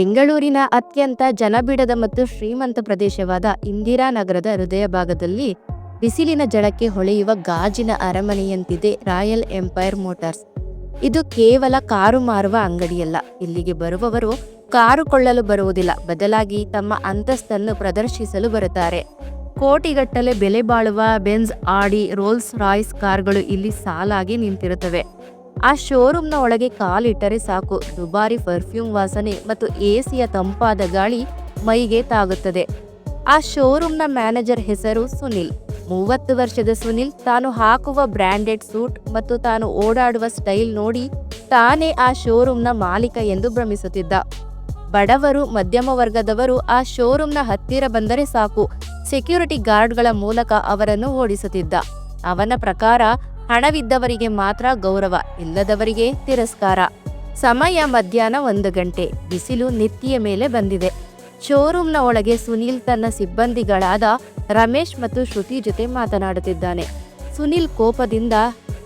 ಬೆಂಗಳೂರಿನ ಅತ್ಯಂತ ಜನಬಿಡದ ಮತ್ತು ಶ್ರೀಮಂತ ಪ್ರದೇಶವಾದ ಇಂದಿರಾನಗರದ ಹೃದಯ ಭಾಗದಲ್ಲಿ ಬಿಸಿಲಿನ ಜಳಕ್ಕೆ ಹೊಳೆಯುವ ಗಾಜಿನ ಅರಮನೆಯಂತಿದೆ ರಾಯಲ್ ಎಂಪೈರ್ ಮೋಟಾರ್ಸ್. ಇದು ಕೇವಲ ಕಾರು ಮಾರುವ ಅಂಗಡಿಯಲ್ಲ. ಇಲ್ಲಿಗೆ ಬರುವವರು ಕಾರು ಕೊಳ್ಳಲು ಬರುವುದಿಲ್ಲ. ಬದಲಾಗಿ ತಮ್ಮ ಅಂತಸ್ತನ್ನು ಪ್ರದರ್ಶಿಸಲು ಬರುತ್ತಾರೆ. ಕೋಟಿಗಟ್ಟಲೆ ಬೆಲೆ ಬಾಳುವ ಬೆನ್ಸ್ ಆಡಿ, ರೋಲ್ಸ್ ರಾಯ್ಸ್ ಕಾರ್ಗಳು ಇಲ್ಲಿ ಸಾಲಾಗಿ ನಿಂತಿರುತ್ತವೆ. ಆ ಶೋರೂಮ್ನ ಒಳಗೆ ಕಾಲಿಟ್ಟರೆ ಸಾಕು. ದುಬಾರಿ ಪರ್ಫ್ಯೂಮ್ ವಾಸನೆ ಮತ್ತು ಎಸಿಯ ತಂಪಾದ ಗಾಳಿ ಮೈಗೆ ತಾಗುತ್ತದೆ. ಆ ಶೋರೂಮ್ನ ಮ್ಯಾನೇಜರ್ ಹೆಸರು ಸುನಿಲ್. ಮೂವತ್ತು ವರ್ಷದ ಸುನಿಲ್ ತಾನು ಹಾಕುವ ಬ್ರ್ಯಾಂಡೆಡ್ ಸೂಟ್ ಮತ್ತು ತಾನು ಓಡಾಡುವ ಸ್ಟೈಲ್ ನೋಡಿ ತಾನೇ ಆ ಶೋರೂಮ್ನ ಮಾಲೀಕ ಎಂದು ಭ್ರಮಿಸುತ್ತಿದ್ದ. ಬಡವರು, ಮಧ್ಯಮ ವರ್ಗದವರು ಆ ಶೋರೂಮ್ನ ಹತ್ತಿರ ಬಂದರೆ ಸಾಕು. ಸೆಕ್ಯೂರಿಟಿ ಗಾರ್ಡ್ಗಳ ಮೂಲಕ ಅವರನ್ನು ಓಡಿಸುತ್ತಿದ್ದ. ಅವನ ಪ್ರಕಾರ ಹಣವಿದ್ದವರಿಗೆ ಮಾತ್ರ ಗೌರವ ಇಲ್ಲದವರಿಗೆ ತಿರಸ್ಕಾರ. ಸಮಯ ಮಧ್ಯಾಹ್ನ ಒಂದು ಗಂಟೆ, ಬಿಸಿಲು ನೆತ್ತಿಯ ಮೇಲೆ ಬಂದಿದೆ. ಶೋರೂಮ್ನ ಒಳಗೆ ಸುನೀಲ್ ತನ್ನ ಸಿಬ್ಬಂದಿಗಳಾದ ರಮೇಶ್ ಮತ್ತು ಶ್ರುತಿ ಜೊತೆ ಮಾತನಾಡುತ್ತಿದ್ದಾನೆ. ಸುನೀಲ್ ಕೋಪದಿಂದ,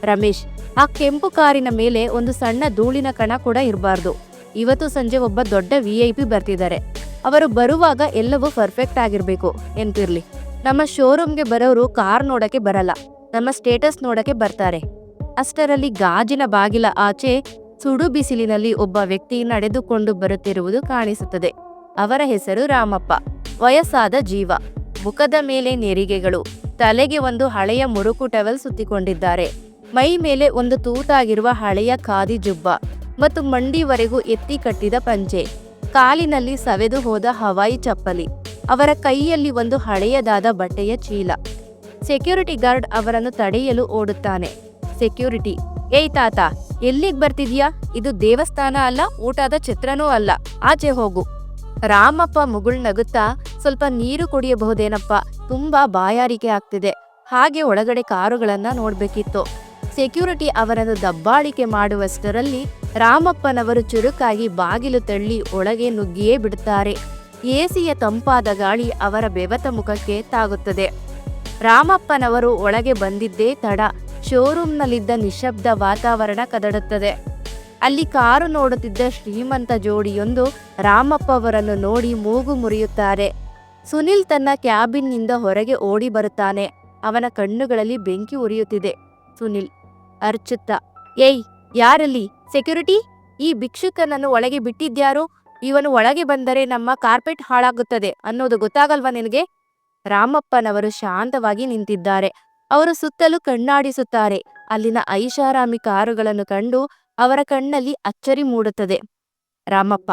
ರಮೇಶ್, ಆ ಕೆಂಪು ಕಾರಿನ ಮೇಲೆ ಒಂದು ಸಣ್ಣ ಧೂಳಿನ ಕಣ ಕೂಡ ಇರಬಾರ್ದು. ಇವತ್ತು ಸಂಜೆ ಒಬ್ಬ ದೊಡ್ಡ ವಿ ಐ ಪಿ ಬರ್ತಿದ್ದಾರೆ. ಅವರು ಬರುವಾಗ ಎಲ್ಲವೂ ಪರ್ಫೆಕ್ಟ್ ಆಗಿರಬೇಕು, ಎಂತಿರ್ಲಿ. ನಮ್ಮ ಶೋರೂಮ್ಗೆ ಬರೋರು ಕಾರ್ ನೋಡಕ್ಕೆ ಬರಲ್ಲ. ನಮ್ಮ ಸ್ಟೇಟಸ್ ನೋಡಕ್ಕೆ ಬರ್ತಾರೆ. ಅಷ್ಟರಲ್ಲಿ ಗಾಜಿನ ಬಾಗಿಲ ಆಚೆ ಸುಡು ಬಿಸಿಲಿನಲ್ಲಿ ಒಬ್ಬ ವ್ಯಕ್ತಿ ನಡೆದುಕೊಂಡು ಬರುತ್ತಿರುವುದು ಕಾಣಿಸುತ್ತದೆ. ಅವರ ಹೆಸರು ರಾಮಪ್ಪ. ವಯಸ್ಸಾದ ಜೀವ. ಮುಖದ ಮೇಲೆ ನೆರಿಗೆಗಳು. ತಲೆಗೆ ಒಂದು ಹಳೆಯ ಮುರುಕು ಟವೆಲ್ ಸುತ್ತಿಕೊಂಡಿದ್ದಾರೆ. ಮೈ ಮೇಲೆ ಒಂದು ತೂತಾಗಿರುವ ಹಳೆಯ ಖಾದಿ ಜುಬ್ಬ ಮತ್ತು ಮಂಡಿವರೆಗೂ ಎತ್ತಿ ಕಟ್ಟಿದ ಪಂಚೆ. ಕಾಲಿನಲ್ಲಿ ಸವೆದು ಹೋದ ಹವಾಯಿ ಚಪ್ಪಲಿ. ಅವರ ಕೈಯಲ್ಲಿ ಒಂದು ಹಳೆಯದಾದ ಬಟ್ಟೆಯ ಚೀಲ. ಸೆಕ್ಯೂರಿಟಿ ಗಾರ್ಡ್ ಅವರನ್ನು ತಡೆಯಲು ಓಡುತ್ತಾನೆ. ಸೆಕ್ಯೂರಿಟಿ, ಏಯ್ ತಾತ, ಎಲ್ಲಿಗ್ ಬರ್ತಿದ್ಯಾ? ಇದು ದೇವಸ್ಥಾನ ಅಲ್ಲ, ಊಟದ ಚಿತ್ರನೂ ಅಲ್ಲ. ಆಚೆ ಹೋಗು. ರಾಮಪ್ಪ ಮುಗುಳ್ ನಗುತ್ತಾ, ಸ್ವಲ್ಪ ನೀರು ಕುಡಿಯಬಹುದೇನಪ್ಪ? ತುಂಬಾ ಬಾಯಾರಿಕೆ ಆಗ್ತಿದೆ. ಹಾಗೆ ಒಳಗಡೆ ಕಾರುಗಳನ್ನ ನೋಡ್ಬೇಕಿತ್ತು. ಸೆಕ್ಯೂರಿಟಿ ಅವರನ್ನು ದಬ್ಬಾಳಿಕೆ ಮಾಡುವಷ್ಟರಲ್ಲಿ ರಾಮಪ್ಪನವರು ಚುರುಕಾಗಿ ಬಾಗಿಲು ತಳ್ಳಿ ಒಳಗೆ ನುಗ್ಗಿಯೇ ಬಿಡುತ್ತಾರೆ ಎಸಿಯ ತಂಪಾದ ಗಾಳಿ ಅವರ ಬೆವತ ಮುಖಕ್ಕೆ ತಾಗುತ್ತದೆ. ರಾಮಪ್ಪನವರು ಒಳಗೆ ಬಂದಿದ್ದೇ ತಡ. ಶೋರೂಮ್ನಲ್ಲಿದ್ದ ನಿಶಬ್ದ ವಾತಾವರಣ ಕದಡುತ್ತದೆ. ಅಲ್ಲಿ ಕಾರು ನೋಡುತ್ತಿದ್ದ ಶ್ರೀಮಂತ ಜೋಡಿಯೊಂದು ರಾಮಪ್ಪ ಅವರನ್ನು ನೋಡಿ ಮೂಗು ಮುರಿಯುತ್ತಾರೆ. ಸುನಿಲ್ ತನ್ನ ಕ್ಯಾಬಿನ್ನಿಂದ ಹೊರಗೆ ಓಡಿ ಬರುತ್ತಾನೆ. ಅವನ ಕಣ್ಣುಗಳಲ್ಲಿ ಬೆಂಕಿ ಉರಿಯುತ್ತಿದೆ. ಸುನಿಲ್ ಅರ್ಚುತ್ತ, ಏಯ್, ಯಾರಲ್ಲಿ? ಸೆಕ್ಯೂರಿಟಿ? ಈ ಭಿಕ್ಷುಕನನ್ನು ಒಳಗೆ ಬಿಟ್ಟಿದ್ಯಾರು? ಇವನು ಒಳಗೆ ಬಂದರೆ ನಮ್ಮ ಕಾರ್ಪೆಟ್ ಹಾಳಾಗುತ್ತದೆ ಅನ್ನೋದು ಗೊತ್ತಾಗಲ್ವಾ ನಿನಗೆ? ರಾಮಪ್ಪನವರು ಶಾಂತವಾಗಿ ನಿಂತಿದ್ದಾರೆ. ಅವರು ಸುತ್ತಲೂ ಕಣ್ಣಾಡಿಸುತ್ತಾರೆ. ಅಲ್ಲಿನ ಐಷಾರಾಮಿ ಕಾರುಗಳನ್ನು ಕಂಡು ಅವರ ಕಣ್ಣಲ್ಲಿ ಅಚ್ಚರಿ ಮೂಡುತ್ತದೆ. ರಾಮಪ್ಪ,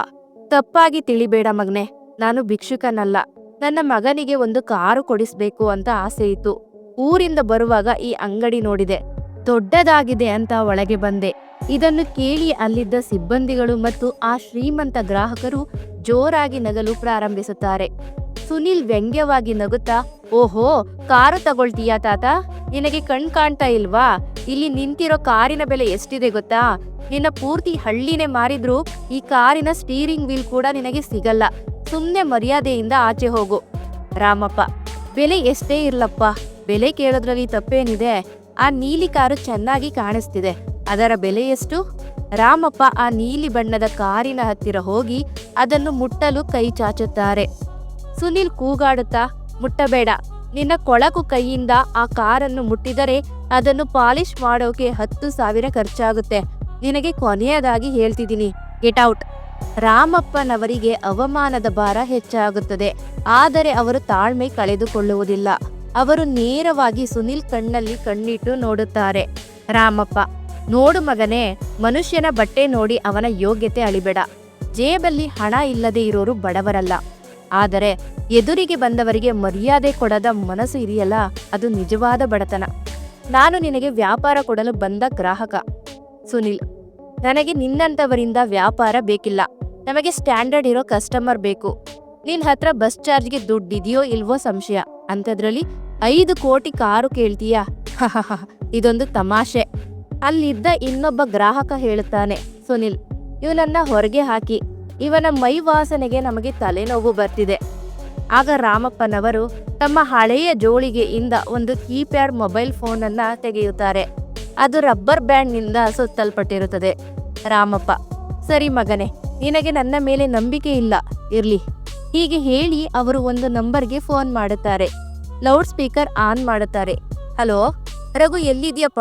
ತಪ್ಪಾಗಿ ತಿಳಿಬೇಡ ಮಗ್ನೆ. ನಾನು ಭಿಕ್ಷುಕನಲ್ಲ. ನನ್ನ ಮಗನಿಗೆ ಒಂದು ಕಾರು ಕೊಡಿಸ್ಬೇಕು ಅಂತ ಆಸೆ ಇತ್ತು. ಊರಿಂದ ಬರುವಾಗ ಈ ಅಂಗಡಿ ನೋಡಿದೆ. ದೊಡ್ಡದಾಗಿದೆ ಅಂತ ಒಳಗೆ ಬಂದೆ. ಇದನ್ನು ಕೇಳಿ ಅಲ್ಲಿದ್ದ ಸಿಬ್ಬಂದಿಗಳು ಮತ್ತು ಆ ಶ್ರೀಮಂತ ಗ್ರಾಹಕರು ಜೋರಾಗಿ ನಗಲು ಪ್ರಾರಂಭಿಸುತ್ತಾರೆ. ಸುನಿಲ್ ವ್ಯಂಗ್ಯವಾಗಿ ನಗುತ್ತಾ, ಓಹೋ, ಕಾರು ತಗೊಳ್ತೀಯಾ ತಾತ? ನಿನಗೆ ಕಣ್ ಕಾಣ್ತಾ ಇಲ್ವಾ? ಇಲ್ಲಿ ನಿಂತಿರೋ ಕಾರಿನ ಬೆಲೆ ಎಷ್ಟಿದೆ ಗೊತ್ತಾ? ನಿನ್ನ ಪೂರ್ತಿ ಹಳ್ಳಿನೇ ಮಾರಿದ್ರು ಈ ಕಾರಿನ ಸ್ಟೀರಿಂಗ್ ವೀಲ್ ಕೂಡ ನಿನಗೆ ಸಿಗಲ್ಲ. ಸುಮ್ಮನೆ ಮರ್ಯಾದೆಯಿಂದ ಆಚೆ ಹೋಗು. ರಾಮಪ್ಪ, ಬೆಲೆ ಎಷ್ಟೇ ಇರ್ಲಪ್ಪ. ಬೆಲೆ ಕೇಳೋದ್ರಲ್ಲಿ ತಪ್ಪೇನಿದೆ. ಆ ನೀಲಿ ಕಾರು ಚೆನ್ನಾಗಿ ಕಾಣಿಸ್ತಿದೆ. ಅದರ ಬೆಲೆ ಎಷ್ಟು? ರಾಮಪ್ಪ, ಆ ನೀಲಿ ಬಣ್ಣದ ಕಾರಿನ ಹತ್ತಿರ ಹೋಗಿ ಅದನ್ನು ಮುಟ್ಟಲು ಕೈ ಚಾಚುತ್ತಾರೆ. ಸುನಿಲ್ ಕೂಗಾಡುತ್ತಾ, ಮುಟ್ಟಬೇಡ. ನಿನ್ನ ಕೊಳಕು ಕೈಯಿಂದ ಆ ಕಾರನ್ನು ಮುಟ್ಟಿದರೆ ಅದನ್ನು ಪಾಲಿಶ್ ಮಾಡೋಕೆ ಹತ್ತು ಸಾವಿರ ಖರ್ಚಾಗುತ್ತೆ. ನಿನಗೆ ಕೊನೆಯದಾಗಿ ಹೇಳ್ತಿದ್ದೀನಿ ಗೆಟ್ ಔಟ್ ರಾಮಪ್ಪನವರಿಗೆ ಅವಮಾನದ ಭಾರ ಹೆಚ್ಚಾಗುತ್ತದೆ. ಆದರೆ ಅವರು ತಾಳ್ಮೆ ಕಳೆದುಕೊಳ್ಳುವುದಿಲ್ಲ. ಅವರು ನೇರವಾಗಿ ಸುನಿಲ್ ಕಣ್ಣಲ್ಲಿ ಕಣ್ಣಿಟ್ಟು ನೋಡುತ್ತಾರೆ. ರಾಮಪ್ಪ, ನೋಡು ಮಗನೇ, ಮನುಷ್ಯನ ಬಟ್ಟೆ ನೋಡಿ ಅವನ ಯೋಗ್ಯತೆ ಅಳಿಬೇಡ. ಜೇಬಲ್ಲಿ ಹಣ ಇಲ್ಲದೆ ಇರೋರು ಬಡವರಲ್ಲ. ಆದರೆ ಎದುರಿಗೆ ಬಂದವರಿಗೆ ಮರ್ಯಾದೆ ಕೊಡದ ಮನಸ್ಸು ಇದೆಯಲ್ಲ, ಅದು ನಿಜವಾದ ಬಡತನ. ನಾನು ನಿನಗೆ ವ್ಯಾಪಾರ ಕೊಡಲು ಬಂದ ಗ್ರಾಹಕ. ಸುನಿಲ್, ನನಗೆ ನಿನ್ನಂಥವರಿಂದ ವ್ಯಾಪಾರ ಬೇಕಿಲ್ಲ. ನಮಗೆ ಸ್ಟ್ಯಾಂಡರ್ಡ್ ಇರೋ ಕಸ್ಟಮರ್ ಬೇಕು. ನಿನ್ನ ಹತ್ರ ಬಸ್ ಚಾರ್ಜ್ಗೆ ದುಡ್ಡಿದೆಯೋ ಇಲ್ವೋ ಸಂಶಯ. ಅಂಥದ್ರಲ್ಲಿ ಐದು ಕೋಟಿ ಕಾರು ಕೇಳ್ತೀಯಾ? ಇದೊಂದು ತಮಾಷೆ. ಅಲ್ಲಿದ್ದ ಇನ್ನೊಬ್ಬ ಗ್ರಾಹಕ ಹೇಳುತ್ತಾನೆ, ಸುನಿಲ್, ಇವನನ್ನ ಹೊರಗೆ ಹಾಕಿ. ಇವನ ಮೈ ವಾಸನೆಗೆ ನಮಗೆ ತಲೆನೋವು ಬರ್ತಿದೆ. ಆಗ ರಾಮಪ್ಪನವರು ತಮ್ಮ ಹಳೆಯ ಜೋಳಿಗೆಯಿಂದ ಒಂದು ಕೀಪ್ಯಾಡ್ ಮೊಬೈಲ್ ಫೋನ್ ಅನ್ನ ತೆಗೆಯುತ್ತಾರೆ. ಅದು ರಬ್ಬರ್ ಬ್ಯಾಂಡ್ನಿಂದ ಸುತ್ತಲ್ಪಟ್ಟಿರುತ್ತದೆ. ರಾಮಪ್ಪ, ಸರಿ ಮಗನೇ, ನಿನಗೆ ನನ್ನ ಮೇಲೆ ನಂಬಿಕೆ ಇಲ್ಲ. ಇರ್ಲಿ. ಹೀಗೆ ಹೇಳಿ ಅವರು ಒಂದು ನಂಬರ್ಗೆ ಫೋನ್ ಮಾಡುತ್ತಾರೆ. ಲೌಡ್ ಸ್ಪೀಕರ್ ಆನ್ ಮಾಡುತ್ತಾರೆ. ಹಲೋ, ರಘು ಎಲ್ಲಿದ್ಯಪ್ಪ?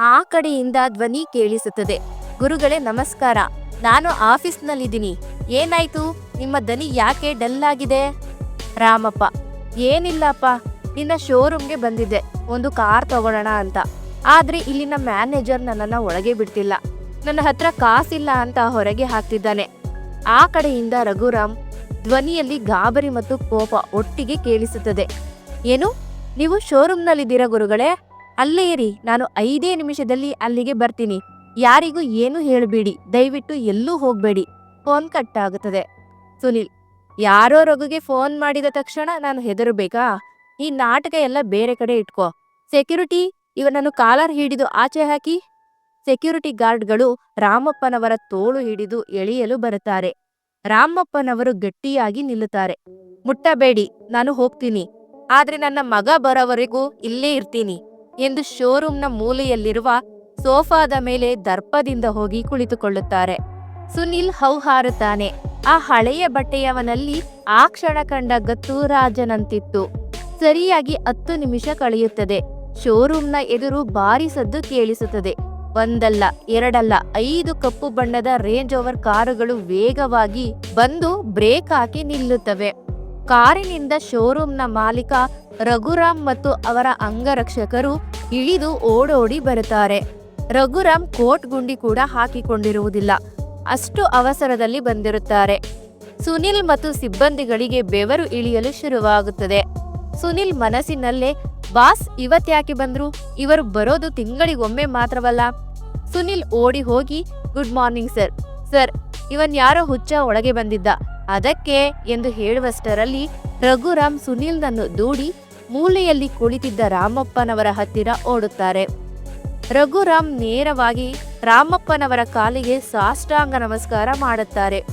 ಆ ಕಡೆಯಿಂದ ಧ್ವನಿ ಕೇಳಿಸುತ್ತದೆ. ಗುರುಗಳೇ, ನಮಸ್ಕಾರ. ನಾನು ಆಫೀಸ್ನಲ್ಲಿದ್ದೀನಿ. ಏನಾಯ್ತು? ನಿಮ್ಮ ದನಿ ಯಾಕೆ ಡಲ್ ಆಗಿದೆ ರಾಮಪ್ಪ, ಏನಿಲ್ಲಪ್ಪ, ನಿನ್ನ ಶೋರೂಮ್ಗೆ ಬಂದಿದ್ದೆ, ಒಂದು ಕಾರ್ ತಗೊಳ್ಳೋಣ ಅಂತ. ಆದ್ರೆ ಇಲ್ಲಿನ ಮ್ಯಾನೇಜರ್ ನನ್ನನ್ನ ಒಳಗೆ ಬಿಡ್ತಿಲ್ಲ. ನನ್ನ ಹತ್ರ ಕಾಸಿಲ್ಲ ಅಂತ ಹೊರಗೆ ಹಾಕ್ತಿದ್ದಾನೆ. ಆ ಕಡೆಯಿಂದ ರಘುರಾಮ್ ಧ್ವನಿಯಲ್ಲಿ ಗಾಬರಿ ಮತ್ತು ಕೋಪ ಒಟ್ಟಿಗೆ ಕೇಳಿಸುತ್ತದೆ. ಏನು? ನೀವು ಶೋರೂಮ್ನಲ್ಲಿದ್ದೀರಾ ಗುರುಗಳೇ? ಅಲ್ಲೇ ಇರಿ, ನಾನು ಐದೇ ನಿಮಿಷದಲ್ಲಿ ಅಲ್ಲಿಗೆ ಬರ್ತೀನಿ. ಯಾರಿಗೂ ಏನು ಹೇಳಬೇಡಿ, ದಯವಿಟ್ಟು ಎಲ್ಲೂ ಹೋಗಬೇಡಿ. ಫೋನ್ ಕಟ್ ಆಗುತ್ತದೆ. ಸುನಿಲ್ ಯಾರೋ ರಘುಗೆ ಫೋನ್ ಮಾಡಿದ ತಕ್ಷಣ ನಾನು ಹೆದರಬೇಕಾ? ಈ ನಾಟಕ ಎಲ್ಲ ಬೇರೆ ಕಡೆ ಇಟ್ಕೋ. ಸೆಕ್ಯೂರಿಟಿ ಇವನನ್ನು ಕಾಲರ್ ಹಿಡಿದು ಆಚೆ ಹಾಕಿ. ಸೆಕ್ಯೂರಿಟಿ ಗಾರ್ಡ್ಗಳು ರಾಮಪ್ಪನವರ ತೋಳು ಹಿಡಿದು ಎಳೆಯಲು ಬರುತ್ತಾರೆ. ರಾಮಪ್ಪನವರು ಗಟ್ಟಿಯಾಗಿ ನಿಲ್ಲುತ್ತಾರೆ. ಮುಟ್ಟಬೇಡಿ, ನಾನು ಹೋಗ್ತೀನಿ. ಆದ್ರೆ ನನ್ನ ಮಗ ಬರೋವರೆಗೂ ಇಲ್ಲೇ ಇರ್ತೀನಿ ಎಂದು ಶೋರೂಮ್ನ ಮೂಲೆಯಲ್ಲಿರುವ ಸೋಫಾದ ಮೇಲೆ ದರ್ಪದಿಂದ ಹೋಗಿ ಕುಳಿತುಕೊಳ್ಳುತ್ತಾರೆ. ಸುನಿಲ್ ಹೌಹಾರುತ್ತಾನೆ. ಆ ಹಳೆಯ ಬಟ್ಟೆಯವನಲ್ಲಿ ಆ ಕ್ಷಣ ಕಂಡ ಗತ್ತು ರಾಜನಂತಿತ್ತು ಸರಿಯಾಗಿ ಹತ್ತು ನಿಮಿಷ ಕಳೆಯುತ್ತದೆ. ಶೋರೂಮ್ನ ಎದುರು ಭಾರಿ ಸದ್ದು ಕೇಳಿಸುತ್ತದೆ. ಒಂದಲ್ಲ, ಎರಡಲ್ಲ, ಐದು ಕಪ್ಪು ಬಣ್ಣದ ರೇಂಜ್ ಓವರ್ ಕಾರುಗಳು ವೇಗವಾಗಿ ಬಂದು ಬ್ರೇಕ್ ಹಾಕಿ ನಿಲ್ಲುತ್ತವೆ. ಕಾರಿನಿಂದ ಶೋರೂಮ್ನ ಮಾಲೀಕ ರಘುರಾಮ್ ಮತ್ತು ಅವರ ಅಂಗರಕ್ಷಕರು ಇಳಿದು ಓಡೋಡಿ ಬರುತ್ತಾರೆ. ರಘುರಾಮ್ ಕೋಟ್ ಗುಂಡಿ ಕೂಡ ಹಾಕಿಕೊಂಡಿರುವುದಿಲ್ಲ. ಅಷ್ಟು ಅವಸರದಲ್ಲಿ ಬಂದಿರುತ್ತಾರೆ. ಸುನಿಲ್ ಮತ್ತು ಸಿಬ್ಬಂದಿಗಳಿಗೆ ಬೆವರು ಇಳಿಯಲು ಶುರುವಾಗುತ್ತದೆ. ಸುನಿಲ್ ಮನಸ್ಸಿನಲ್ಲೇ, ಬಾಸ್, ಇವತ್ತ್ಯಾಕೆ ಬಂದ್ರು? ಇವರು ಬರೋದು ತಿಂಗಳಿಗೊಮ್ಮೆ ಮಾತ್ರವಲ್ಲ. ಸುನಿಲ್ ಓಡಿ ಹೋಗಿ, ಗುಡ್ ಮಾರ್ನಿಂಗ್ ಸರ್. ಸರ್, ಇವನ್ ಯಾರೋ ಹುಚ್ಚ ಒಳಗೆ ಬಂದಿದ್ದ. ಅದಕ್ಕೆ, ಎಂದು ಹೇಳುವಷ್ಟರಲ್ಲಿ ರಘುರಾಮ್ ಸುನಿಲ್ನನ್ನು ದೂಡಿ, ಮೂಲೆಯಲ್ಲಿ ಕುಳಿತಿದ್ದ ರಾಮಪ್ಪನವರ ಹತ್ತಿರ ಓಡುತ್ತಾರೆ. ರಘುರಾಮ್ ನೇರವಾಗಿ ರಾಮಪ್ಪನವರ ಕಾಲಿಗೆ ಸಾಷ್ಟಾಂಗ ನಮಸ್ಕಾರ ಮಾಡುತ್ತಾರೆ.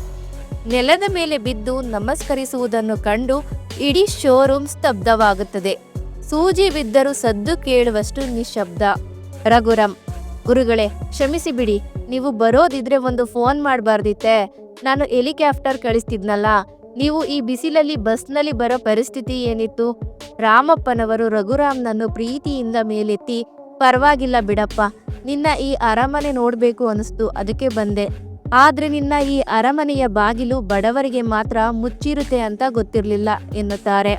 ನೆಲದ ಮೇಲೆ ಬಿದ್ದು ನಮಸ್ಕರಿಸುವುದನ್ನು ಕಂಡು ಇಡೀ ಶೋರೂಮ್ ಸ್ತಬ್ಧವಾಗುತ್ತದೆ. ಸೂಜಿ ಬಿದ್ದರೂ ಸದ್ದು ಕೇಳುವಷ್ಟು ನಿಶಬ್ದ. ರಘುರಾಮ್, ಗುರುಗಳೇ, ಕ್ಷಮಿಸಿ ಬಿಡಿ. ನೀವು ಬರೋದಿದ್ರೆ ಒಂದು ಫೋನ್ ಮಾಡಬಾರ್ದಿತ್ತೆ. ನಾನು ಹೆಲಿಕಾಪ್ಟರ್ ಕಳಿಸ್ತಿದ್ನಲ್ಲ. ನೀವು ಈ ಬಿಸಿಲಲ್ಲಿ ಬಸ್ನಲ್ಲಿ ಬರೋ ಪರಿಸ್ಥಿತಿ ಏನಿತ್ತು? ರಾಮಪ್ಪನವರು ರಘುರಾಮ್ನನ್ನು ಪ್ರೀತಿಯಿಂದ ಮೇಲೆತ್ತಿ ಪರವಾಗಿಲ್ಲ ಬಿಡಪ್ಪ. ನಿನ್ನ ಈ ಅರಮನೆ ನೋಡಬೇಕು ಅನಿಸ್ತು, ಅದಕ್ಕೆ ಬಂದೆ. ಆದರೆ ನಿನ್ನ ಈ ಅರಮನೆಯ ಬಾಗಿಲು ಬಡವರಿಗೆ ಮಾತ್ರ ಮುಚ್ಚಿರುತ್ತೆ ಅಂತ ಗೊತ್ತಿರಲಿಲ್ಲ, ಎನ್ನುತ್ತಾರೆ.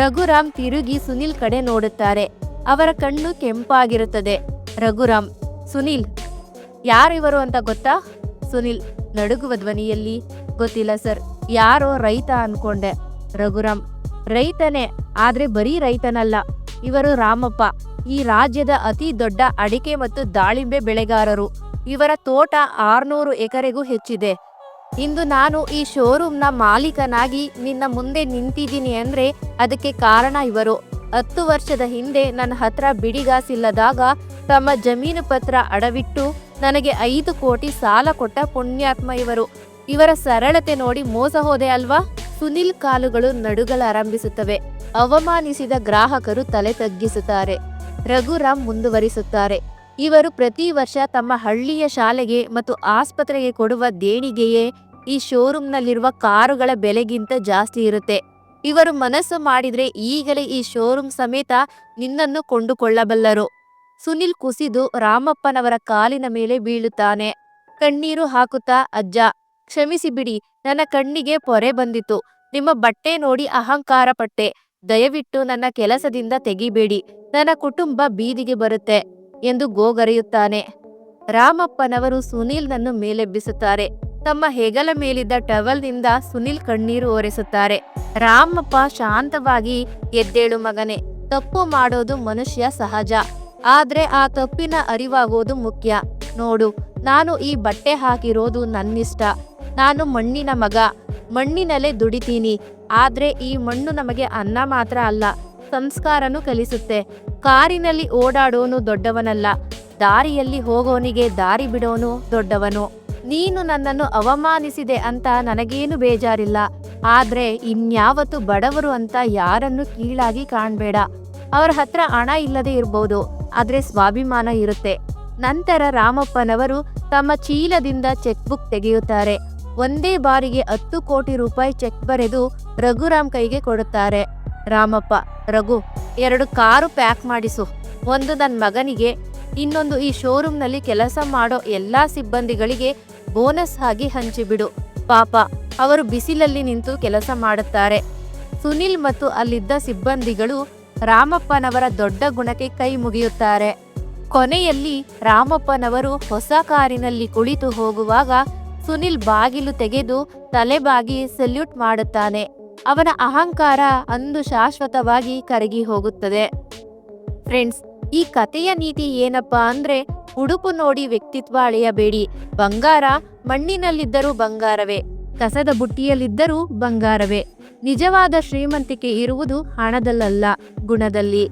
ರಘುರಾಮ್ ತಿರುಗಿ ಸುನಿಲ್ ಕಡೆ ನೋಡುತ್ತಾರೆ. ಅವರ ಕಣ್ಣು ಕೆಂಪಾಗಿರುತ್ತದೆ. ರಘುರಾಮ್ ಸುನಿಲ್ ಯಾರಿವರು ಅಂತ ಗೊತ್ತಾ? ಸುನಿಲ್, ನಡುಗುವ ಧ್ವನಿಯಲ್ಲಿ, ಗೊತ್ತಿಲ್ಲ ಸರ್, ಯಾರೋ ರೈತ ಅನ್ಕೊಂಡೆ. ರಘುರಾಮ್ ರೈತನೇ, ಆದರೆ ಬರೀ ರೈತನಲ್ಲ, ಇವರು ರಾಮಪ್ಪ. ಈ ರಾಜ್ಯದ ಅತಿ ದೊಡ್ಡ ಅಡಿಕೆ ಮತ್ತು ದಾಳಿಂಬೆ ಬೆಳೆಗಾರರು. ಇವರ ತೋಟ ಆರ್ನೂರು ಎಕರೆಗೂ ಹೆಚ್ಚಿದೆ. ಇಂದು ನಾನು ಈ ಶೋರೂಮ್ನ ಮಾಲೀಕನಾಗಿ ನಿನ್ನ ಮುಂದೆ ನಿಂತಿದ್ದೀನಿ ಅಂದ್ರೆ ಅದಕ್ಕೆ ಕಾರಣ ಇವರು. ಹತ್ತು ವರ್ಷದ ಹಿಂದೆ ನನ್ನ ಹತ್ರ ಬಿಡಿಗಾಸಿಲ್ಲದಾಗ ತಮ್ಮ ಜಮೀನು ಪತ್ರ ಅಡವಿಟ್ಟು ನನಗೆ ಐದು ಕೋಟಿ ಸಾಲ ಕೊಟ್ಟ ಪುಣ್ಯಾತ್ಮ ಇವರು. ಇವರ ಸರಳತೆ ನೋಡಿ ಮೋಸ ಹೋದೆ ಅಲ್ವಾ? ಸುನಿಲ್ ಕಾಲುಗಳು ನಡುಗಲಾರಂಭಿಸುತ್ತವೆ. ಅವಮಾನಿಸಿದ ಗ್ರಾಹಕರು ತಲೆ ತಗ್ಗಿಸುತ್ತಾರೆ. ರಘುರಾಮ್ ಮುಂದುವರಿಸುತ್ತಾರೆ. ಇವರು ಪ್ರತಿ ವರ್ಷ ತಮ್ಮ ಹಳ್ಳಿಯ ಶಾಲೆಗೆ ಮತ್ತು ಆಸ್ಪತ್ರೆಗೆ ಕೊಡುವ ದೇಣಿಗೆಯೇ ಈ ಶೋರೂಮ್ನಲ್ಲಿರುವ ಕಾರುಗಳ ಬೆಲೆಗಿಂತ ಜಾಸ್ತಿ ಇರುತ್ತೆ. ಇವರು ಮನಸ್ಸು ಮಾಡಿದ್ರೆ ಈಗಲೇ ಈ ಶೋರೂಮ್ ಸಮೇತ ನಿನ್ನನ್ನು ಕೊಂಡುಕೊಳ್ಳಬಲ್ಲರು. ಸುನಿಲ್ ಕುಸಿದು ರಾಮಪ್ಪನವರ ಕಾಲಿನ ಮೇಲೆ ಬೀಳುತ್ತಾನೆ. ಕಣ್ಣೀರು ಹಾಕುತ್ತಾ, ಅಜ್ಜ, ಕ್ಷಮಿಸಿ ಬಿಡಿ, ನನ್ನ ಕಣ್ಣಿಗೆ ಪೊರೆ ಬಂದಿತು ನಿಮ್ಮ ಬಟ್ಟೆ ನೋಡಿ ಅಹಂಕಾರ ಪಟ್ಟೆ ದಯವಿಟ್ಟು ನನ್ನ ಕೆಲಸದಿಂದ ತೆಗಿಬೇಡಿ, ನನ್ನ ಕುಟುಂಬ ಬೀದಿಗೆ ಬರುತ್ತೆ ಎಂದು ಗೋಗರೆಯುತ್ತಾನೆ. ರಾಮಪ್ಪನವರು ಸುನೀಲ್ನನ್ನು ಮೇಲೆಬ್ಬಿಸುತ್ತಾರೆ. ತಮ್ಮ ಹೆಗಲ ಮೇಲಿದ್ದ ಟವಲ್ನಿಂದ ಸುನೀಲ್ ಕಣ್ಣೀರು ಒರೆಸುತ್ತಾರೆ. ರಾಮಪ್ಪ ಶಾಂತವಾಗಿ ಎದ್ದೇಳು ಮಗನೆ, ತಪ್ಪು ಮಾಡೋದು ಮನುಷ್ಯ ಸಹಜ, ಆದ್ರೆ ಆ ತಪ್ಪಿನ ಅರಿವಾಗೋದು ಮುಖ್ಯ. ನೋಡು, ನಾನು ಈ ಬಟ್ಟೆ ಹಾಕಿರೋದು ನನ್ನಿಷ್ಟ, ನಾನು ಮಣ್ಣಿನ ಮಗ ಮಣ್ಣಿನಲ್ಲೇ ದುಡಿತೀನಿ. ಆದ್ರೆ ಈ ಮಣ್ಣು ನಮಗೆ ಅನ್ನ ಮಾತ್ರ ಅಲ್ಲ, ಸಂಸ್ಕಾರನು ಕಲಿಸುತ್ತೆ. ಕಾರಿನಲ್ಲಿ ಓಡಾಡೋನು ದೊಡ್ಡವನಲ್ಲ, ದಾರಿಯಲ್ಲಿ ಹೋಗೋನಿಗೆ ದಾರಿ ಬಿಡೋನು ದೊಡ್ಡವನು. ನೀನು ನನ್ನನ್ನು ಅವಮಾನಿಸಿದೆ ಅಂತ ನನಗೇನು ಬೇಜಾರಿಲ್ಲ. ಆದ್ರೆ ಇನ್ಯಾವತ್ತು ಬಡವರು ಅಂತ ಯಾರನ್ನು ಕೀಳಾಗಿ ಕಾಣ್ಬೇಡ. ಅವ್ರ ಹತ್ರ ಹಣ ಇಲ್ಲದೆ ಇರ್ಬೋದು, ಆದ್ರೆ ಸ್ವಾಭಿಮಾನ ಇರುತ್ತೆ. ನಂತರ ರಾಮಪ್ಪನವರು ತಮ್ಮ ಚೀಲದಿಂದ ಚೆಕ್ ಬುಕ್ ತೆಗೆಯುತ್ತಾರೆ. ಒಂದೇ ಬಾರಿಗೆ ಹತ್ತು ಕೋಟಿ ರೂಪಾಯಿ ಚೆಕ್ ಬರೆದು ರಘುರಾಮ್ ಕೈಗೆ ಕೊಡುತ್ತಾರೆ. ರಾಮಪ್ಪ, ರಘು, ಎರಡು ಕಾರು ಪ್ಯಾಕ್ ಮಾಡಿಸು. ಒಂದು ನನ್ನ ಮಗನಿಗೆ, ಇನ್ನೊಂದು ಈ ಶೋರೂಮ್ನಲ್ಲಿ ಕೆಲಸ ಮಾಡೋ ಎಲ್ಲ ಸಿಬ್ಬಂದಿಗಳಿಗೆ ಬೋನಸ್ ಆಗಿ ಹಂಚಿಬಿಡು. ಪಾಪ, ಅವರು ಬಿಸಿಲಲ್ಲಿ ನಿಂತು ಕೆಲಸ ಮಾಡುತ್ತಾರೆ. ಸುನಿಲ್ ಮತ್ತು ಅಲ್ಲಿದ್ದ ಸಿಬ್ಬಂದಿಗಳು ರಾಮಪ್ಪನವರ ದೊಡ್ಡ ಗುಣಕ್ಕೆ ಕೈ ಮುಗಿಯುತ್ತಾರೆ. ಕೊನೆಯಲ್ಲಿ ರಾಮಪ್ಪನವರು ಹೊಸ ಕಾರಿನಲ್ಲಿ ಕುಳಿತು ಹೋಗುವಾಗ ಸುನಿಲ್ ಬಾಗಿಲು ತೆಗೆದು ತಲೆಬಾಗಿ ಸಲ್ಯೂಟ್ ಮಾಡುತ್ತಾನೆ. ಅವನ ಅಹಂಕಾರ ಅಂದು ಶಾಶ್ವತವಾಗಿ ಕರಗಿ ಹೋಗುತ್ತದೆ. ಫ್ರೆಂಡ್ಸ್ ಈ ಕಥೆಯ ನೀತಿ ಏನಪ್ಪಾ ಅಂದ್ರೆ ಉಡುಪು ನೋಡಿ ವ್ಯಕ್ತಿತ್ವ ಅಳೆಯಬೇಡಿ. ಬಂಗಾರ ಮಣ್ಣಿನಲ್ಲಿದ್ದರೂ ಬಂಗಾರವೇ, ಕಸದ ಬುಟ್ಟಿಯಲ್ಲಿದ್ದರೂ ಬಂಗಾರವೇ. ನಿಜವಾದ ಶ್ರೀಮಂತಿಕೆ ಇರುವುದು ಹಣದಲ್ಲಲ್ಲ, ಗುಣದಲ್ಲಿ.